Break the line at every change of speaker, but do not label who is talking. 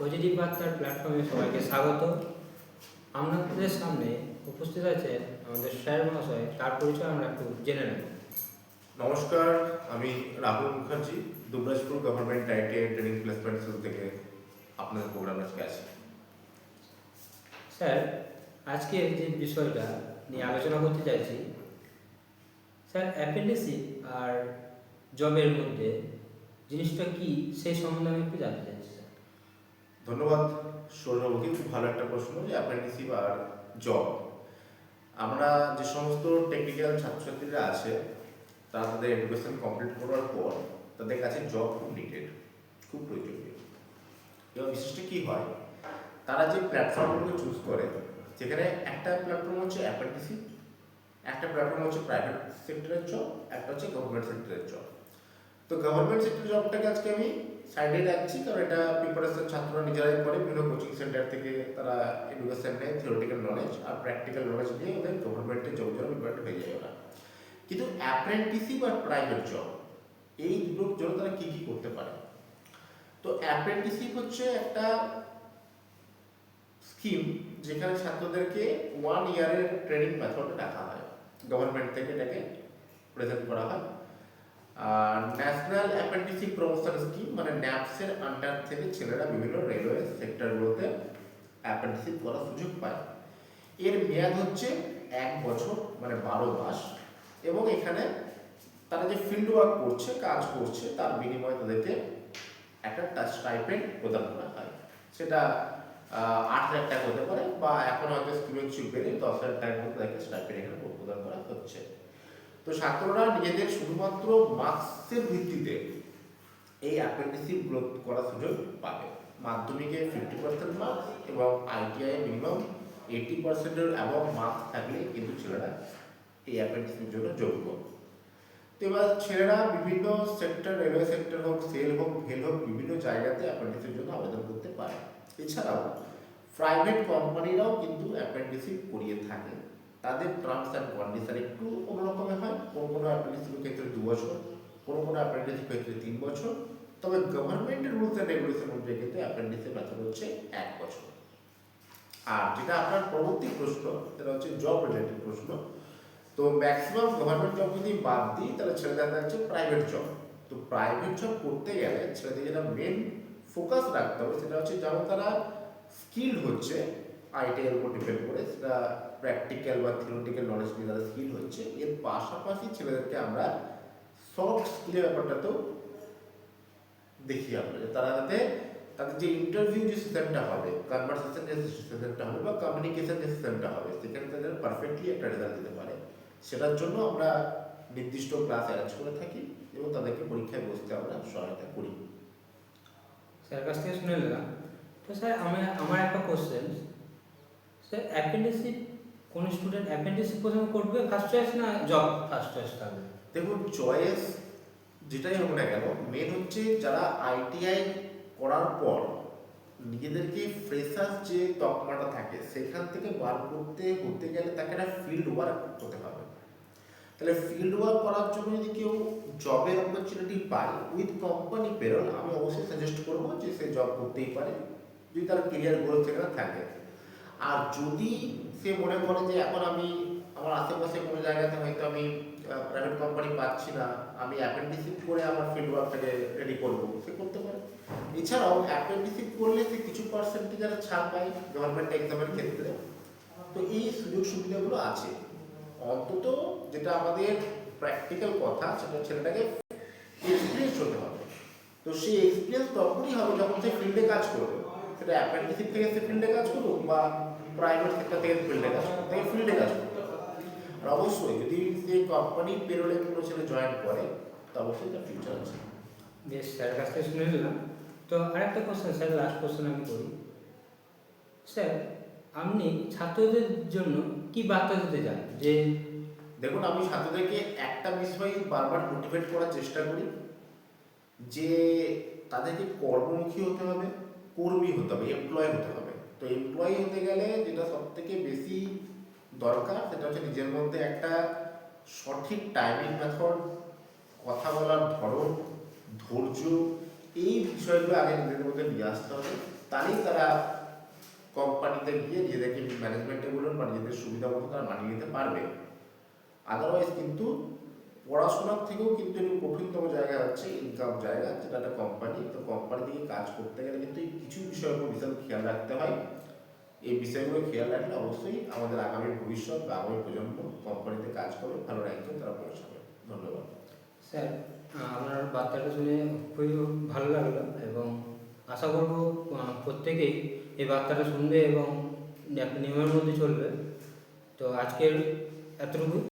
Positive বার্তার প্ল্যাটফর্মে সবাইকে স্বাগত। আপনাদের সামনে উপস্থিত আছে আমাদের স্যার মহাশয় তার পরিচয় আমরা একটু জেনে নেব।
নমস্কার আমি Rahul Mukherjee Dubrajpur government ITI training placement cell থেকে আপনাদের প্রোগ্রাম আজকে আছি
স্যার আজকের যে বিষয়টা নিয়ে আলোচনা করতে চাইছি স্যার অ্যাপেন্ডিসিপ আর জবের মধ্যে জিনিসটা কি সেই সম্বন্ধে আমি একটু জানতে চাইছি।
ধন্যবাদ সৌরভকে খুব ভালো একটা প্রশ্ন যে অ্যাপ্রেন্টিসিপ আর জব আমরা যে সমস্ত টেকনিক্যাল ছাত্রছাত্রীরা আছে, তারা তাদের এডুকেশন কমপ্লিট করার পর তাদের কাছে জব খুব নিডেড খুব প্রয়োজনীয়। এবং বিশেষটা কী হয়, তারা যে প্ল্যাটফর্মগুলোকে চুজ করে, যেখানে একটা প্ল্যাটফর্ম হচ্ছে অ্যাপ্রেন্টিসিপ একটা প্ল্যাটফর্ম হচ্ছে প্রাইভেট সেক্টরের জব একটা হচ্ছে গভর্নমেন্ট সেক্টরের জব তো গভর্নমেন্ট সেক্টর জবটাকে আজকে আমি সাইডে রাখছি, কারণ এটা প্রিপারেশন ছাত্ররা নিজেরাই করে, বিভিন্ন কোচিং সেন্টার থেকে তারা এডুকেশন নেয় থিওরিটিক্যাল নলেজ আর প্র্যাকটিক্যাল নলেজ নিয়ে ওদের গভর্নমেন্টের জব জন্য প্রিপারেট হয়ে যায় ওরা। কিন্তু অ্যাপ্রেন্টিসিপ আর প্রাইভেট জব এই দুটোর জন্য তারা কী কী করতে পারে? তো অ্যাপ্রেন্টিসিপ হচ্ছে একটা স্কিম যেখানে ছাত্রদেরকে ওয়ান ইয়ারের ট্রেনিং মেথড রাখা হয়। গভর্নমেন্ট থেকে এটাকে প্রেজেন্ট করা হয়। ন্যাশনাল অ্যাপ্রেন্টিসিপ প্রমোশন স্কিম মানে ন্যাপসের আন্ডার থেকে ছেলেরা বিভিন্ন রেলওয়ে সেক্টরগুলোতে অ্যাপ্রেন্টিসিপ করার সুযোগ পায়। এর মেয়াদ হচ্ছে এক বছর মানে বারো মাস। এবং এখানে তারা যে ফিল্ড ওয়ার্ক করছে, কাজ করছে, তার বিনিময়ে তাদেরকে একটা টাচ স্টাইপেন্ড প্রদান করা হয়। সেটা আট হাজার টাকা হতে পারে বা এখন হয়তো স্টুডেন্ট বেড়ে দশ হাজার টাকার মধ্যে তাদেরকে স্টাইপেন্ড এখানে প্রদান করা হচ্ছে। তো ছাত্ররা নিজেদের শুধুমাত্র মার্কসের ভিত্তিতে এই অ্যাপ্রেন্টিসিপ গ্রোথ করার সুযোগ পাবে। মাধ্যমিকে ফিফটি পার্সেন্ট মার্কস এবং আইটিআই মিনিমাম এইটি পার্সেন্টের অ্যাবভ মার্কস থাকলে কিন্তু ছেলেরা এই অ্যাপ্রেন্টিসিপের জন্য যোগ্য। তো এবার ছেলেরা বিভিন্ন সেক্টর রেলওয়ে সেক্টর হোক সেল হোক, ভেল হোক, বিভিন্ন জায়গাতে অ্যাপ্রেন্টিসের জন্য আবেদন করতে পারে। এছাড়াও প্রাইভেট কোম্পানিরাও কিন্তু অ্যাপ্রেন্টিসিপ করিয়ে থাকে। তাদের টার্মস অ্যান্ড কন্ডিশন একটু অন্যরকমের হয়। কোনো কোনো অ্যাপ্রেন্টিসিপের ক্ষেত্রে দু বছর, কোনো কোনো অ্যাপ্রেন্টিসিপের ক্ষেত্রে তিন বছর। তবে গভর্নমেন্টের রুলস অ্যান্ড রেগুলেশন অনুযায়ী কিন্তু অ্যাপ্রেন্টিসের মেথড হচ্ছে এক বছর। আর যেটা আপনার পরবর্তী প্রশ্ন, সেটা হচ্ছে জব রিলেটেড প্রশ্ন। তো ম্যাক্সিমাম গভর্নমেন্ট জব যদি বাদ দিই, তাহলে ছেলেদের থাকছে প্রাইভেট জব তো প্রাইভেট জব করতে গেলে ছেলেদের যেটা মেন ফোকাস রাখতে হবে, সেটা হচ্ছে যেমন তারা স্কিল হচ্ছে আইটি এর উপর ডিপেন্ড করে সেটা প্র্যাকটিক্যাল বা থিওরিটিক্যাল নলেজ নিয়ে তারা স্কিল হচ্ছে। এর পাশাপাশি ছেলেদেরকে আমরা সফট স্কিলের ব্যাপারটাতেও দেখি আমরা যে তারা যাতে তাদের যে ইন্টারভিউ যে সেশনটা হবে কনভারসেশন যে সেশনটা হবে বা কমিউনিকেশন যে সেশনটা হবে, সেখানে তাদের পারফেক্টলি একটা রেজাল্ট দিতে পারে। সেটার জন্য আমরা নির্দিষ্ট ক্লাস অ্যারেঞ্জ করে থাকি এবং তাদেরকে পরীক্ষায় বসতে আমরা সহায়তা করি।
স্যার, কাছ থেকে শুনে নিলাম। তো স্যার, আমি, আমার একটা কোশ্চেন স্যার অ্যাপেন্ডিসিপ কোন স্টুডেন্ট অ্যাপেন্ডিসিপ প্রথমে করবে? ফার্স্ট চয়েস না জব ফার্স্ট চয়েস থাকবে?
দেখুন চয়েস যেটাই হোক না কেন মেন হচ্ছে যারা আইটিআই করার পর নিজেদেরকে ফ্রেশার যে তকমাটা থাকে, সেখান থেকে বার করতে হতে গেলে তাকে একটা ফিল্ড ওয়ার্ক করতে হবে। তাহলে ফিল্ড ওয়ার্ক করার জন্য যদি কেউ জবের অপরচুনিটি পায় উইথ কোম্পানি পেরোল আমি অবশ্যই সাজেস্ট করব যে সে জব করতেই পারে। যদি তার কেরিয়ার গ্রোথ সেখানে থাকে। আর যদি সে মনে করে যে এখন আমি আমার আশেপাশে কোনো জায়গাতে হয়তো আমি প্রাইভেট কোম্পানি পাচ্ছি না, আমি অ্যাপেন্ডিসিপ করে আমার ফিল্ড ওয়ার্কটাকে রেডি করব, সে করতে পারে। এছাড়াও অ্যাপেন্ডিসিপ করলে সে কিছু পার্সেন্টেজ আর ছাড় পায় গভর্নমেন্ট এক্সামের ক্ষেত্রে। তো এই সুযোগ সুবিধাগুলো আছে। অন্তত যেটা আমাদের প্র্যাকটিক্যাল কথা, সেটা ছেলেটাকে এক্সপিরিয়েন্স হতে হবে। তো সেই এক্সপিরিয়েন্স তখনই হবে যখন সে ফিল্ডে কাজ করবে। সেটা অ্যাপেন্ডিসিপ থেকে সে ফিল্ডে কাজ করুক বা প্রাইভেট সেক্টর থেকে ফিল্ডে কাজ করুক তাকে ফিল্ডে কাজ হবে। আর অবশ্যই যদি সে কোম্পানি পেরোলে কোনো ছেলে জয়েন করে তো অবশ্যই তার ফিউচার আছে।
বেশ স্যার কাছ থেকে শুনে নিলাম। তো আরেকটা কোশ্চেন স্যার লাস্ট কোশ্চেন আমি করি। স্যার আপনি ছাত্রদের জন্য কি বার্তা দিতে চান? যে
দেখুন আমি ছাত্রদেরকে একটা বিষয় বারবার মোটিভেট করার চেষ্টা করি যে তাদেরকে কর্মমুখী হতে হবে কর্মী হতে হবে এমপ্লয় হতে হবে। তো এমপ্লয় হতে গেলে যেটা সব থেকে বেশি দরকার সেটা হচ্ছে নিজের মধ্যে একটা সঠিক টাইমিং মেথড কথা বলার ধরন, ধৈর্য, এই বিষয়গুলো আগে নিজেদের মধ্যে নিয়ে আসতে হবে। তাহলেই তারা কোম্পানিতে গিয়ে নিজেদেরকে ম্যানেজমেন্টে বলুন বা নিজেদের সুবিধা মতো তারা মানিয়ে নিতে পারবে। আদারওয়াইজ কিন্তু পড়াশোনার থেকেও কিন্তু একটু কঠিনতম জায়গা হচ্ছে ইনকাম জায়গা, যেটা একটা কোম্পানি তো কোম্পানি থেকে কাজ করতে গেলে কিন্তু এই কিছু বিষয়ের উপর বিশাল খেয়াল রাখতে হয়। এই বিষয়গুলো খেয়াল রাখলে অবশ্যই আমাদের আগামী ভবিষ্যৎ বা আগামী প্রজন্ম কোম্পানিতে কাজ করবে, ভালো র্যাঙ্কে তারা পৌঁছাবে। ধন্যবাদ।
স্যার আপনার বার্তাটা শুনে খুবই ভালো লাগল এবং আশা করব প্রত্যেকেই এই বার্তাটা শুনবে এবং একটা নিয়মের মধ্যে চলবে। তো আজকের এতটুকু।